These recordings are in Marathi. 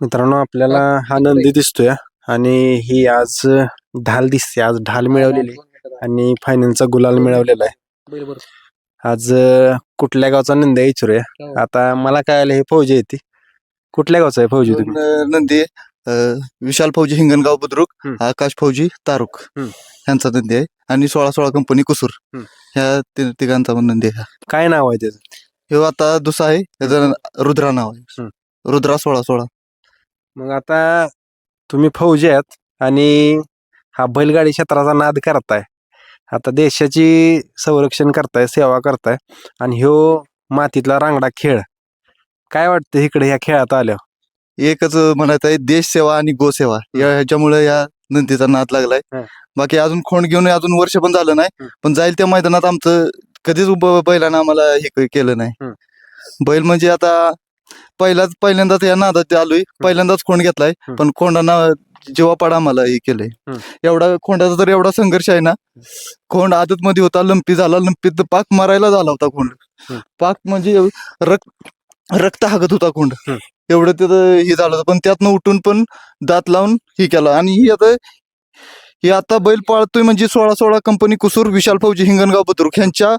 मित्रांनो आपल्याला हा नंदी दिसतोय आणि ही आज ढाल दिसते. आज ढाल मिळवलेली आणि फायनलचा गुलाल मिळवलेला आहे. आज कुठल्या गावचा नंदी आहे विचारूया हो. आता मला काय आलं हे फौजी आहे ती. कुठल्या गावचा आहे फौजी तुम्ही? नंदी विशाल फौजी हिंगणगाव बुद्रुक. आकाश फौजी तारुक. यांचा नंदी आहे. आणि सोळा सोळा कंपनी कुसूर. ह्या ति- तिघांचा पण नंदी आहे. काय नाव आहे त्याचं? हे आता दुसरा आहे. त्याचं रुद्रा नाव आहे. रुद्रा सोळा सोळा. मग आता तुम्ही फौजी आहात आणि हा बैलगाडी क्षेत्राचा नाद करताय. आता देशाची संरक्षण करताय सेवा करताय आणि ह्यो मातीतला रांगडा खेळ. काय वाटतं इकडे ह्या खेळात आल्यावर? एकच म्हणायचं आहे देश सेवा आणि गोसेवा या ह्याच्यामुळे या नंदीचा नाद लागलाय. हा. बाकी अजून खोंड घेऊन अजून वर्ष पण झालं नाही. पण जाईल त्या मैदानात आमचं कधीच ब- बैलानं आम्हाला हे क- केलं नाही. बैल म्हणजे आता पहिलाच पहिल्यांदाच या नादात आलोय पहिल्यांदाच खोंड घेतलाय. पण खोंडांना जीवापाड आम्हाला हे केलंय. एवढा खोंडाचा तर एवढा संघर्ष आहे ना खोंड आदत मध्ये होता लंपी झाला लंपीत पाक मारायला झाला होता खोंड. पाक म्हणजे रक्त रक्त हागत होता खोंड. एवढं तिथं हे झालं होतं पण त्यातनं उठून पण दात लावून हे केलं आणि ही आता ही आता बैल पाळतोय म्हणजे सोळा सोळा कंपनी कुसूर विशाल फौजी हिंगणगाव बुद्रुक ह्यांच्या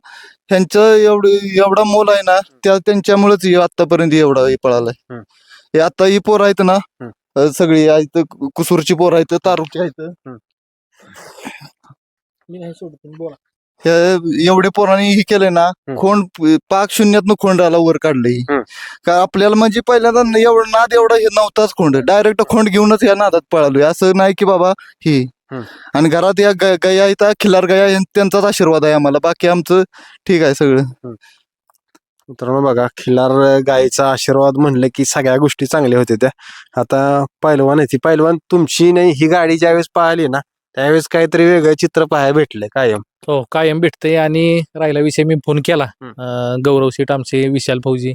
ह्यांचं एवढं एवढा मोल आहे ना त्या त्यांच्यामुळेच आतापर्यंत एवढा हे पळालाय. हे आता ही पोर आहेत ना. अ, सगळी आहेत कुसूरची पोर आहेत तारुची आहेत मी नाही सोडत तुम्ही बोला ह्या एवढे पोरांनी हे केलंय ना हम्म. खोंड पाक शून्यातनं खोंडाला वर काढलंय हम्म. का आपल्याला म्हणजे पहिल्यांदा न- एवढं नाद एवढा हे नव्हताच खोंड डायरेक्ट खोंड घेऊनच या नादात पळालोय असं नाही की बाबा ही. आणि घरात या ग- गाया आहेत खिलार गाया त्यांचाच आशीर्वाद आहे आम्हाला. बाकी आमचं ठीक आहे सगळं. मित्रांनो बघा खिलार गायीचा आशीर्वाद म्हणलं की सगळ्या गोष्टी चांगल्या होत्या त्या. आता पैलवान आहे ती. पैलवान तुमची नाही ही गाडी ज्यावेळेस पाहिली ना त्यावेळेस काहीतरी वेगळं चित्र पाहायला भेटलंय कायम. हो कायम भेटतंय आणि राहिला विषय मी फोन केला. हम्म. अं, गौरव शेठ आमचे विशाल फौजी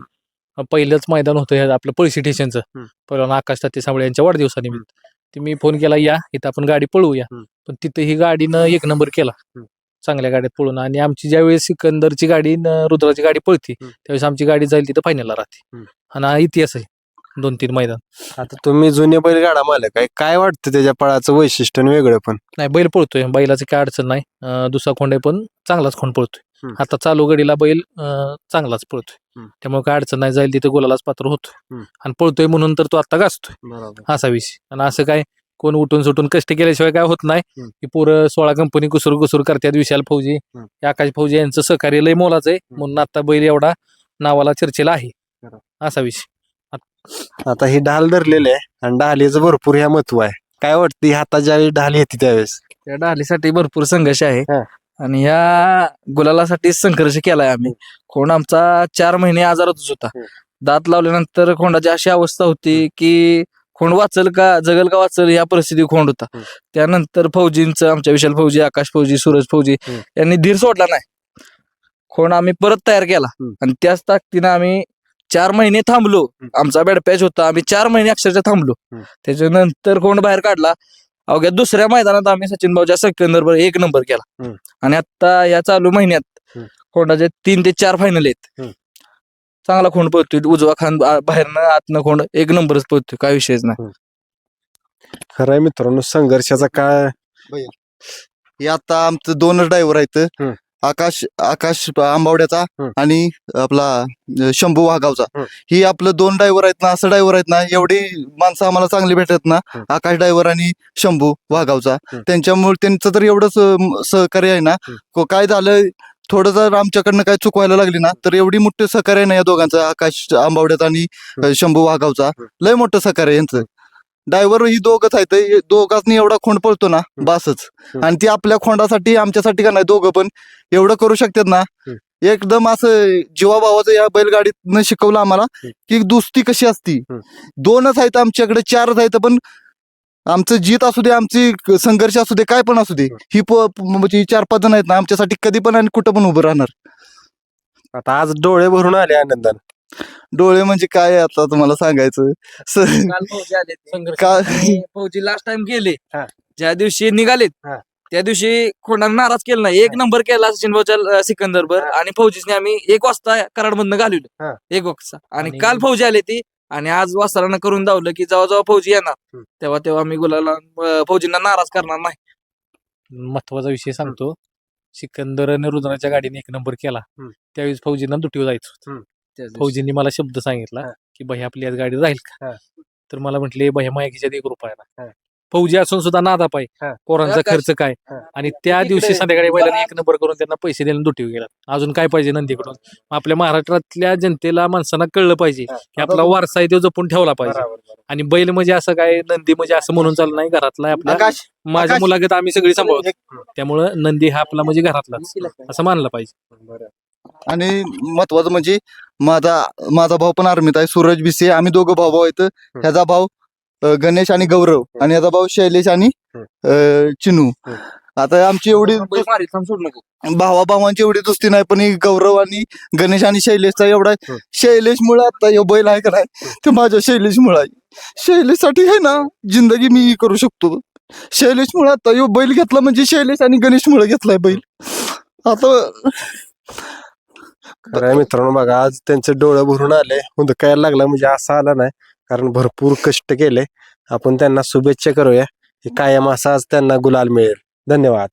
अं, पहिलंच मैदान होतं हे आपलं पळशी स्टेशनचं हम्म. पहिला आकाश तात्या साबळे यांच्या वाढदिवसानिमित्त. ते मी फोन केला या इथं आपण गाडी पळवूया हम्म. पण तिथं ही गाडीनं एक नंबर केला हम्म. चांगल्या गाड्यात पळून आणि आमची ज्यावेळेस सिकंदरची गाडी न रुद्राची गाडी पळती हम्म. त्यावेळेस आमची गाडी जाईल तिथं फायनलला राहते हम्म. आणि हा इतिहास आहे दोन तीन मैदान आता तुम्ही जुने बैलगाडा मालक आहे काय वाटतं त्याच्या पळाचं वैशिष्ट्य आणि वेगळं पण नाही बैल पळतोय बैलाची काय अडचण नाही अं, दुसरा खोंड आहे पण चांगलाच खोंड पळतोय हम्म. आता चालू गडीला बैल अं, चांगलाच पळतोय हम्म. त्यामुळे काय अडचण नाही जाईल तिथे गोलालाच पात्र हम्म. आणि पळतोय म्हणून तर तो आता गाजतोय. बरोबर. असा विषय. आणि असं काय कोण उठून सुटून कष्ट केल्याशिवाय काय होत नाही. हम्म. की पोरं सोळा कंपनी कुसूर कुसूर करतात विशाल फौजी. हम्म. हे आकाश फौजी यांचं सहकार्य लय मोलाचं आहे. म्हणून आता बैल एवढा नावाला चर्चेला आहे. बरोबर. असा विषय. आता ही ढाल धरलेलं आहे आणि ढालीचं भरपूर ह्या महत्त्व आहे. काय वाटतं ही हातात ज्यावेळी ढाल येते त्यावेळेस? या डालीसाठी भरपूर संघर्ष आहे. हा. आणि ह्या गुलालासाठी संघर्ष केलाय आम्ही खोंड आमचा चार महिने आजारातच होता. दात लावल्यानंतर खोंडाची अशी अवस्था होती की खोंड वाचल का जगल का वाचल या परिस्थिती खोंड होता. त्यानंतर फौजींचं आमच्या विशाल फौजी आकाश फौजी सूरज फौजी. यांनी धीर सोडला नाही खोंड आम्ही परत तयार केला. आणि त्याच ताकदीनं आम्ही चार महिने थांबलो. आमचा बॅडपॅच होता आम्ही चार महिने अक्षरशः थांबलो. त्याच्यानंतर कोण बाहेर काढला अवघ्या दुसऱ्या मैदानात आम्ही सचिन भाऊच्या सेकंदर वर एक नंबर केला. आणि आता या चालू महिन्यात. खोंडाचे तीन ते चार फायनल आहेत. चांगला खोंड पळतोय उजवा खान बाहेरनं आतनं खोंड एक नंबरच पळतोय काय विषयच नाही खरं आहे मित्रांनो संघर्षाचा काय हे आता आमचं दोनच ड्रायव्हर आहेत. आकाश आकाश आंबावड्याचा हम्म. आणि आपला अ, शंभू वाघावचा हम्म. ही आपलं दोन ड्रायव्हर आहेत ना असं ड्रायव्हर आहेत ना एवढी माणसं आम्हाला चांगली भेटत ना हम्म. आकाश ड्रायव्हर आणि शंभू वाघावचा हम्म. त्यांच्यामुळे त्यांचं तर एवढं स- सहकार्य आहे ना हम्म. को- काय झालं थोडं जर आमच्याकडनं काय चुकवायला लागली ना तर एवढी मोठी सहकार्य आहे ना या दोघांचं आकाश आंबावड्याचा आणि अ, शंभू वाघावचा लय मोठं सहकार्य आहे यांचं ड्रायव्हर ही दोघच आहेत. दोघांनी एवढा खोंड पळतो ना बासच. आणि ती आपल्या खोंडासाठी आमच्यासाठी का नाही दोघं पण एवढं करू शकतात ना. एकदम असं जीवाभावाचं या बैलगाडीतनं शिकवलं आम्हाला. की दुस्ती कशी असती. दोनच आहेत आमच्याकडे चारच आहेत पण आमचं जीत असू दे आमची संघर्ष असू दे काय पण असू दे ही म्हणजे चार पाच जण आहेत ना आमच्यासाठी कधी पण आणि कुठं पण उभं राहणार. आता आज डोळे भरून आले आनंदाने. डोळे म्हणजे काय आता तुम्हाला सांगायचं? स- काल फौजी आले का फौजी लास्ट टाइम गेले. हा. ज्या दिवशी निघालेत हा. त्या दिवशी कोणाला नाराज केला नाही. एक नंबर केला सचिन भाऊच्या सिकंदर बर हा. आणि फौजीने आम्ही एक वाजता कराड मधनं घालवलं. हा. एक वाजता. आणि आणि- काल फौजी आले ती आणि आज वासरानं करून दावलं की जेव्हा जेव्हा फौजी येणार हम्म. तेव्हा तेव्हा मी गुलाला अं, फौजींना नाराज करणार नाही. महत्त्वाचा विषय सांगतो. सिकंदर आणि रुद्राच्या गाडीने एक नंबर केला. हम्म. त्यावेळेस फौजींना दुटीवर जायचं होतं. फौजींनी मला शब्द सांगितला. की भैया आपली आज गाडी राहील. का तर मला म्हटले भैया मायकीच्या एक रुपयाला. फौजी असून सुद्धा नादा पाय. पोरांचा. खर्च काय. आणि त्या दिवशी संध्याकाळी बैलांनी एक नंबर करून त्यांना पैसे द्यायला दुटीवर गेला अजून काय पाहिजे नंदीकडून आपल्या महाराष्ट्रातल्या जनतेला माणसांना कळलं पाहिजे की आपला वारसा आहे तो जपून ठेवला पाहिजे. आणि बैल म्हणजे असं काय नंदी म्हणजे असं म्हणून चाललं नाही घरातला आकाश माझ्या. मुलाखत आम्ही सगळी सांभाळतो त्यामुळं नंदी हा आपला म्हणजे घरातलाच असं मानलं पाहिजे. आणि महत्वाचं म्हणजे माझा माझा भाऊ पण आर्मीत आहे सूरज बिसे आम्ही दोघं भाऊ भाऊ आहेत ह्याचा भाऊ गणेश आणि गौरव आणि ह्याचा भाऊ शैलेश आणि चिनू. आता आमची एवढी भावा भावांची एवढी दोस्ती नाही पण ही गौरव आणि गणेश आणि शैलेशचा एवढा. शैलेश मुळे आता हे बैल आहे का नाही ते माझ्या शैलेश मुळे आहे. शैलेशसाठी आहे ना जिंदगी मी करू शकतो. शैलेश मुळे आता यो बैल घेतला म्हणजे शैलेश आणि गणेश मुळे घेतलाय बैल. आता खरं आहे मित्रांनो बघा आज त्यांचे डोळे भरून आले हुंदकायला लागला म्हणजे असं आला नाही कारण भरपूर कष्ट केले. आपण त्यांना शुभेच्छा करूया कायम कायम असाच त्यांना गुलाल मिळेल. धन्यवाद.